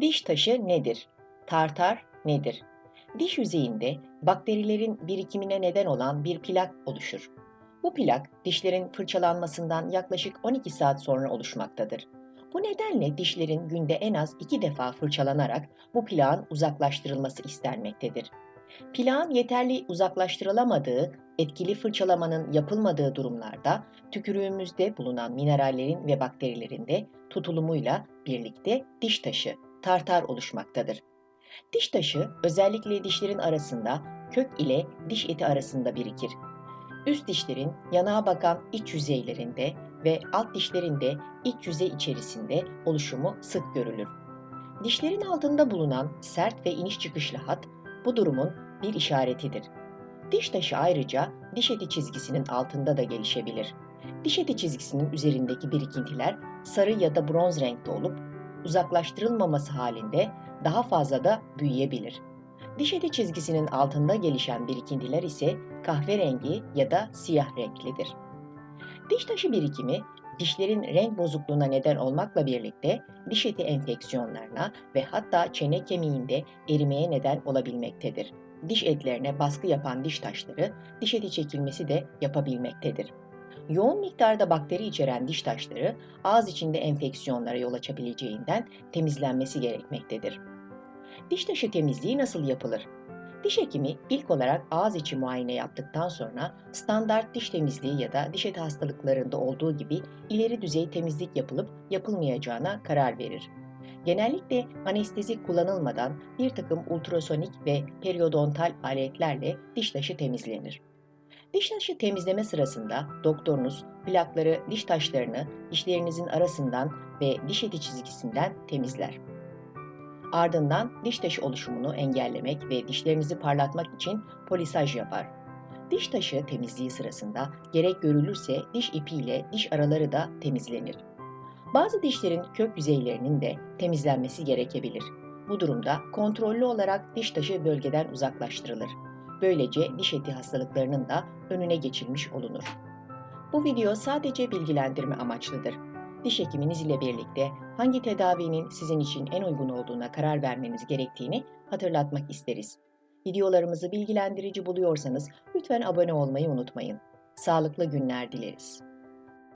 Diş taşı nedir? Tartar nedir? Diş yüzeyinde bakterilerin birikimine neden olan bir plak oluşur. Bu plak dişlerin fırçalanmasından yaklaşık 12 saat sonra oluşmaktadır. Bu nedenle dişlerin günde en az 2 defa fırçalanarak bu plağın uzaklaştırılması istenmektedir. Plağın yeterli uzaklaştırılamadığı, etkili fırçalamanın yapılmadığı durumlarda tükürüğümüzde bulunan minerallerin ve bakterilerin de tutulumuyla birlikte diş taşı, tartar oluşmaktadır. Diş taşı özellikle dişlerin arasında kök ile diş eti arasında birikir. Üst dişlerin yanağa bakan iç yüzeylerinde ve alt dişlerin de iç yüzey içerisinde oluşumu sık görülür. Dişlerin altında bulunan sert ve iniş çıkışlı hat bu durumun bir işaretidir. Diş taşı ayrıca diş eti çizgisinin altında da gelişebilir. Diş eti çizgisinin üzerindeki birikintiler sarı ya da bronz renkte olup uzaklaştırılmaması halinde daha fazla da büyüyebilir. Diş eti çizgisinin altında gelişen birikintiler ise kahverengi ya da siyah renklidir. Diş taşı birikimi dişlerin renk bozukluğuna neden olmakla birlikte diş eti enfeksiyonlarına ve hatta çene kemiğinde erimeye neden olabilmektedir. Diş etlerine baskı yapan diş taşları diş eti çekilmesi de yapabilmektedir. Yoğun miktarda bakteri içeren diş taşları ağız içinde enfeksiyonlara yol açabileceğinden temizlenmesi gerekmektedir. Diş taşı temizliği nasıl yapılır? Diş hekimi ilk olarak ağız içi muayene yaptıktan sonra standart diş temizliği ya da diş eti hastalıklarında olduğu gibi ileri düzey temizlik yapılıp yapılmayacağına karar verir. Genellikle anestezi kullanılmadan bir takım ultrasonik ve periodontal aletlerle diş taşı temizlenir. Diş taşı temizleme sırasında doktorunuz plakları, diş taşlarını dişlerinizin arasından ve diş eti çizgisinden temizler. Ardından diş taşı oluşumunu engellemek ve dişlerinizi parlatmak için polisaj yapar. Diş taşı temizliği sırasında gerek görülürse diş ipiyle diş araları da temizlenir. Bazı dişlerin kök yüzeylerinin de temizlenmesi gerekebilir. Bu durumda kontrollü olarak diş taşı bölgeden uzaklaştırılır. Böylece diş eti hastalıklarının da önüne geçilmiş olunur. Bu video sadece bilgilendirme amaçlıdır. Diş hekiminiz ile birlikte hangi tedavinin sizin için en uygun olduğuna karar vermeniz gerektiğini hatırlatmak isteriz. Videolarımızı bilgilendirici buluyorsanız lütfen abone olmayı unutmayın. Sağlıklı günler dileriz.